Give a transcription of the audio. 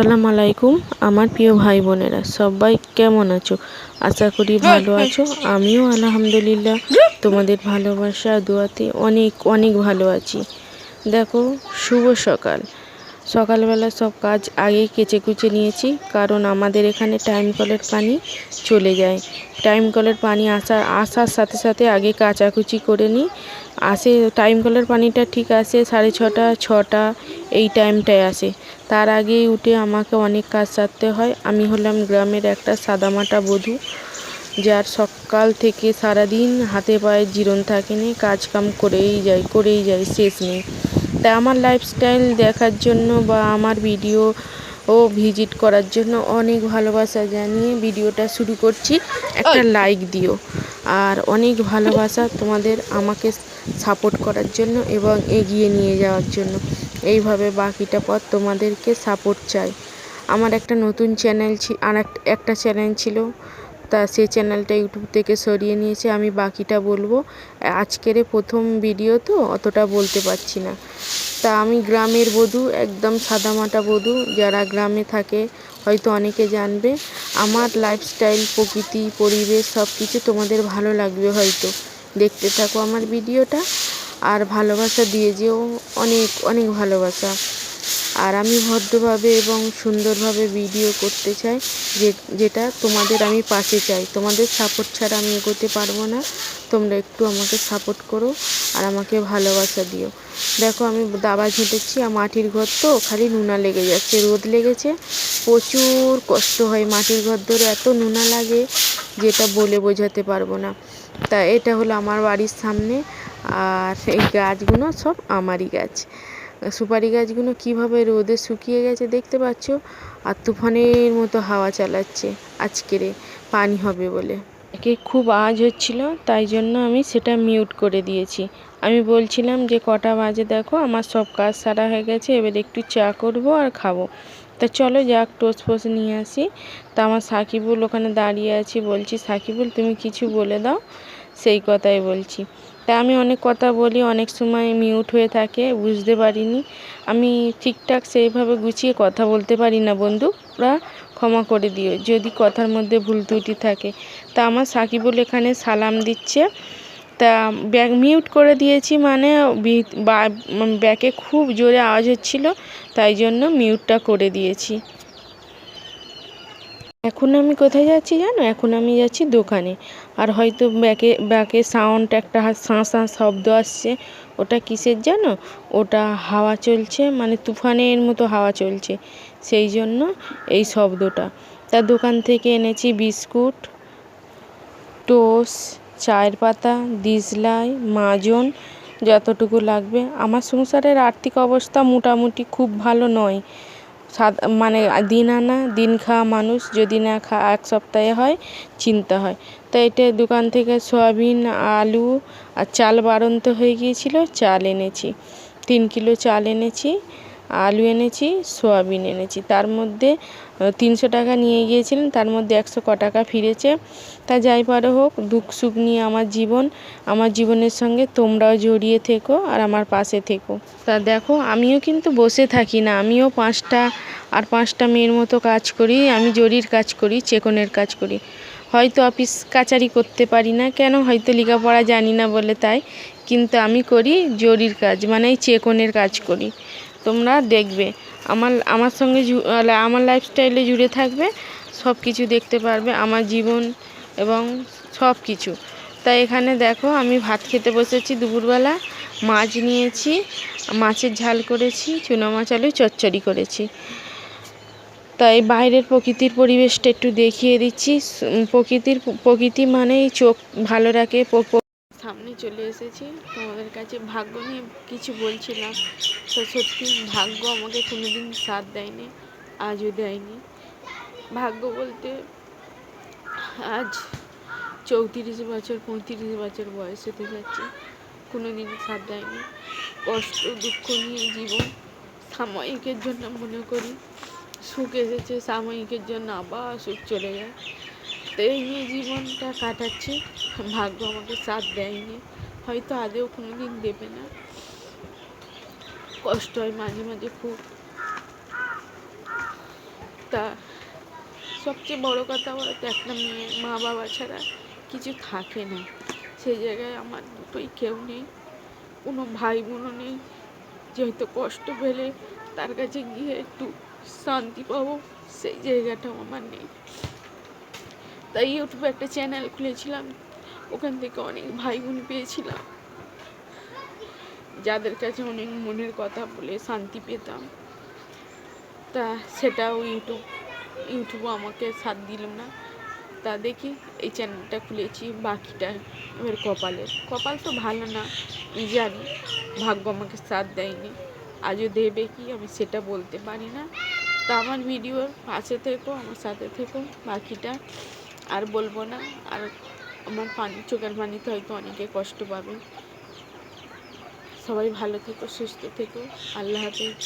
আসসালামু আলাইকুম, আমার প্রিয় ভাই বোনেরা সবাই কেমন আছো? আশা করি ভালো আছো, আমিও আলহামদুলিল্লাহ। তোমাদের ভালোবাসা, দোয়াতে অনেক অনেক ভালো আছি। দেখো, শুভ সকাল। সকালবেলা সব কাজ আগেই কেচে কুচে নিয়েছি, কারণ আমাদের এখানে টাইম কলের পানি চলে যায়। টাইম কলের পানি আসা, আসার সাথে সাথে আগে কাচাকুচি করে নিই। আসে টাইম কলের পানিটা ঠিক আসে সাড়ে ছটা ছটা, এই টাইমটায় আসে। তার আগেই উঠে আমাকে অনেক কাজ সারতে হয়। আমি হলাম গ্রামের একটা সাদামাটা বধূ, যার সকাল থেকে সারাদিন হাতে পায়ে জিরন থাকেনি কাজ কাম করেই যায় করেই যায় শেষ নেই। তা আমার লাইফস্টাইল দেখার জন্য বা আমার ভিডিও ও ভিজিট করার জন্য অনেক ভালোবাসা জানিয়ে ভিডিওটা শুরু করছি। একটা লাইক দিও। আর অনেক ভালোবাসা তোমাদের আমাকে সাপোর্ট করার জন্য এবং এগিয়ে নিয়ে যাওয়ার জন্য। এইভাবে বাকিটা পথ তোমাদেরকে সাপোর্ট চাই। আমার একটা নতুন চ্যানেল আর একটা চ্যানেল ছিল। তা সেই চ্যানেলটা ইউটিউব থেকে সরিয়ে নিয়েছে, আমি বাকিটা বলব। আজকের প্রথম ভিডিও তো অতটা বলতে পারছি না। তা আমি গ্রামের বধূ, একদম সাদামাটা বধূ, যারা গ্রামে থাকে হয়তো অনেকে জানবে, আমার লাইফস্টাইল প্রকৃতি, পরিবেশ সব কিছু তোমাদের ভালো লাগবে হয়তো। দেখতে থাকো আমার ভিডিওটা আর ভালোবাসা দিয়ে যেও অনেক অনেক ভালোবাসা। আর আমি ভদ্রভাবে এবং সুন্দরভাবে ভিডিও করতে চাই, যে, যেটা তোমাদের আমি পাশে চাই। তোমাদের সাপোর্ট ছাড়া আমি এগোতে পারব না। তোমরা একটু আমাকে সাপোর্ট করো আর আমাকে ভালোবাসা দিও। দেখো, আমি দাবা ঝেঁটেছি, আর মাটির ঘর তো খালি নুনা লেগে যাচ্ছে, রোদ লেগেছে। প্রচুর কষ্ট হয় মাটির ঘর ধরে, এত নুনা লাগে যেটা বলে বোঝাতে পারব না। তা এটা হলো আমার বাড়ির সামনে, আর এই গাছগুলো সব আমারই গাছ। সুপারি গাছগুলো কীভাবে রোদে শুকিয়ে গেছে দেখতে পাচ্ছ? আর তুফানের মতো হাওয়া চালাচ্ছে। আজকেরে পানি হবে বলে। একে খুব আওয়াজ হচ্ছিল, তাই জন্য আমি সেটা মিউট করে দিয়েছি। আমি বলছিলাম যে, কটা বাজে দেখো, আমার সব কাজ সারা হয়ে গেছে, এবার একটু চা করব আর খাব। তা চলো যাক টোস ফোস নিয়ে আসি। তা আমার সাকিবুল ওখানে দাঁড়িয়ে আছি, বলছি, সাকিবুল, তুমি কিছু বলে দাও। সেই কথাই বলছি। তা আমি অনেক কথা বলি, অনেক সময় মিউট হয়ে থাকে, বুঝতে পারিনি। আমি ঠিকঠাক সেইভাবে গুছিয়ে কথা বলতে পারি না বন্ধুরা ক্ষমা করে দিও, যদি কথার মধ্যে ভুল ত্রুটি থাকে। তা আমার সাকিবুল এখানে সালাম দিচ্ছে। তা ব্যাগ মিউট করে দিয়েছি মানে ব্যাকে খুব জোরে আওয়াজ হচ্ছিল, তাই জন্য মিউটটা করে দিয়েছি। এখন আমি কোথায় যাচ্ছি জানো? এখন আমি যাচ্ছি দোকানে। আর হয়তো ব্যাকে ব্যাকে সাউন্ড একটা শাঁ শাঁ শব্দ আসছে। ওটা কিসের জানো? ওটা হাওয়া চলছে মানে তুফানের মতো হাওয়া চলছে। সেই জন্য এই শব্দটা। তা দোকান থেকে এনেছি বিস্কুট, টোস, চায়ের পাতা, দিসলাই, মাজন, যতটুকু লাগবে। আমার সংসারের আর্থিক অবস্থা মোটামুটি খুব ভালো নয়। মানে দিন আনা, দিন খাওয়া মানুষ যদি না খা এক সপ্তাহে হয়, চিন্তা হয়। তো এটা দোকান থেকে সয়াবিন, আলু আর চাল বাড়ন্ত হয়ে গিয়েছিল, চাল এনেছি। তিন কিলো চাল এনেছি, আলু এনেছি, সয়াবিন এনেছি। তার মধ্যে তিনশো টাকা নিয়ে গিয়েছিলেন, তার মধ্যে একশো ক টাকা ফিরেছে। তা যাই পারো হোক, দুঃখ সুখ নিয়ে আমার জীবন, আমার জীবনের সঙ্গে তোমরাও জড়িয়ে থেকো আর আমার পাশে থেকো। তা দেখো, আমিও কিন্তু বসে থাকি না, আমিও পাঁচটা আর পাঁচটা মেয়ের মতো কাজ করি, আমি জরির কাজ করি, চেকনের কাজ করি। হয়তো অফিস কাচারি করতে পারি না, কেন হয়তো লেখাপড়া জানি না বলে তাই, কিন্তু আমি করি জরির কাজ মানে চেকনের কাজ করি। তোমরা দেখবে। আমার আমার সঙ্গে আমার লাইফস্টাইলে জুড়ে থাকবে সব কিছু দেখতে পারবে, আমার জীবন এবং সব কিছু তাই এখানে দেখো, আমি ভাত খেতে বসেছি দুপুরবেলা, মাছ নিয়েছি, মাছের ঝাল করেছি, চুনো মাছ, আলু, চচ্চড়ি করেছি। তাই বাইরের প্রকৃতির পরিবেশটা একটু দেখিয়ে দিচ্ছি। প্রকৃতির, প্রকৃতি মানেই চোখ ভালো রাখে সামনে চলে এসেছি। তোমাদের কাছে ভাগ্য নিয়ে কিছু বলছিলাম। তো সত্যি ভাগ্য আমাকে কোনোদিন সাথ দেয়নি, আজও দেয়নি। ভাগ্য বলতে আজ চৌত্রিশ বছর, পঁয়ত্রিশ বছর বয়স হতে যাচ্ছে। কোনো দিন সাথ দেয়নি। কষ্ট, দুঃখ নিয়ে জীবন সাময়িকের জন্য মনে করি। সুখ এসেছে, সাময়িকের জন্য আবার সুখ চলে যায়। তো এই নিয়ে জীবনটা কাটাচ্ছি, ভাগ্য আমাকে সাথ দেয়নি, হয়তো আদেও কোনো দিন দেবে না। কষ্ট হয় মাঝে মাঝে খুব। তা সবচেয়ে বড় কথা বলো তো একটা মেয়ে মা বাবা ছাড়া কিছু থাকে না। সেই জায়গায় আমার দুটোই কেউ নেই, কোনো ভাই বোনও নেই। যে হয়তো কষ্ট পেলে তার কাছে গিয়ে একটু শান্তি পাবো, সেই জায়গাটাও আমার নেই। তাই ইউটিউবে একটা চ্যানেল খুলেছিলাম। ওখান থেকে অনেক ভাই বোন পেয়েছিলাম। যাদের কাছে অনেক মনের কথা বলে শান্তি পেতাম। তা সেটাও ইউটিউব, ইউটিউবও আমাকে সাথ দিল না। তা দেখি এই চ্যানেলটা খুলেছি, বাকিটা এবার কপালের। কপাল তো ভালো না জানি ভাগ্য আমাকে সাথ দেয়নি। আজও দেবে কি আমি সেটা বলতে পারি না। তা আমার ভিডিওর পাশে থেকো, আমার সাথে থেকো, বাকিটা আর বলব না, আর আমার পানি, চোখের পানিতে হয়তো অনেকে কষ্ট পাবে। সবাই ভালো থেকো, সুস্থ থেকো। আল্লাহ হাফেজ।